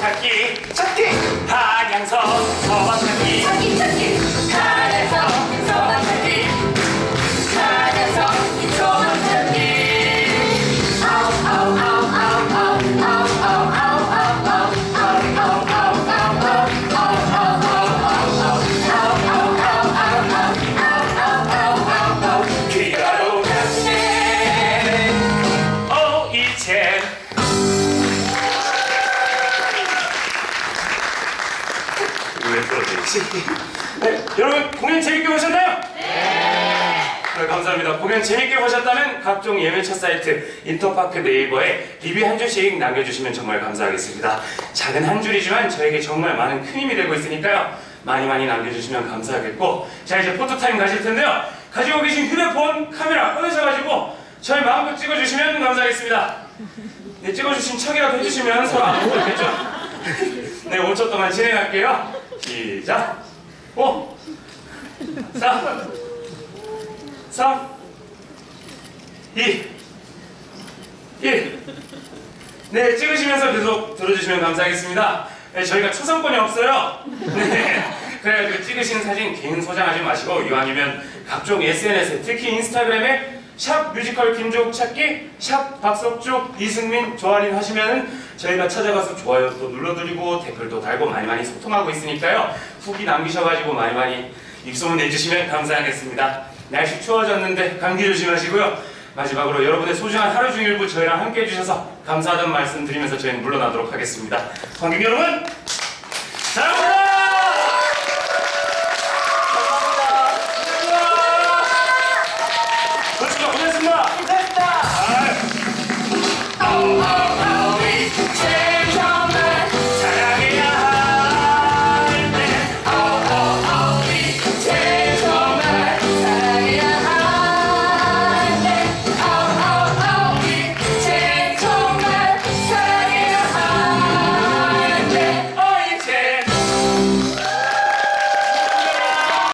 찾기. 찾기. 네, 여러분 공연 재밌게 보셨나요? 네. 감사합니다. 공연 재밌게 보셨다면 각종 예매처 사이트 인터파크 네이버에 리뷰 한 줄씩 남겨주시면 정말 감사하겠습니다. 작은 한 줄이지만 저에게 정말 많은 큰 힘이 되고 있으니까요. 많이 많이 남겨주시면 감사하겠고 자 이제 포토타임 가실 텐데요. 가지고 계신 휴대폰 카메라 꺼내셔가지고 저희 마음껏 찍어주시면 감사하겠습니다. 네, 찍어주신 척이라도 해주시면 서로 안 보겠죠? 네, 5초 동안 진행할게요. 시작. 5, 4, 3, 2, 1. 네, 찍으시면서 계속 들어주시면 감사하겠습니다. 네, 저희가 초상권이 없어요. 네. 그래가지고 찍으신 사진 개인 소장하지 마시고 이왕이면 각종 SNS에 특히 인스타그램에 샵 뮤지컬 김종 찾기 샵 박석주 이승민 조아린 하시면은 저희가 찾아가서 좋아요 또 눌러드리고 댓글도 달고 많이 많이 소통하고 있으니까요. 후기 남기셔가지고 많이 많이 입소문 내주시면 감사하겠습니다. 날씨 추워졌는데 감기 조심하시고요. 마지막으로 여러분의 소중한 하루 중일부 저희랑 함께 해주셔서 감사하다는 말씀 드리면서 저희는 물러나도록 하겠습니다. 관객 여러분 사랑합니다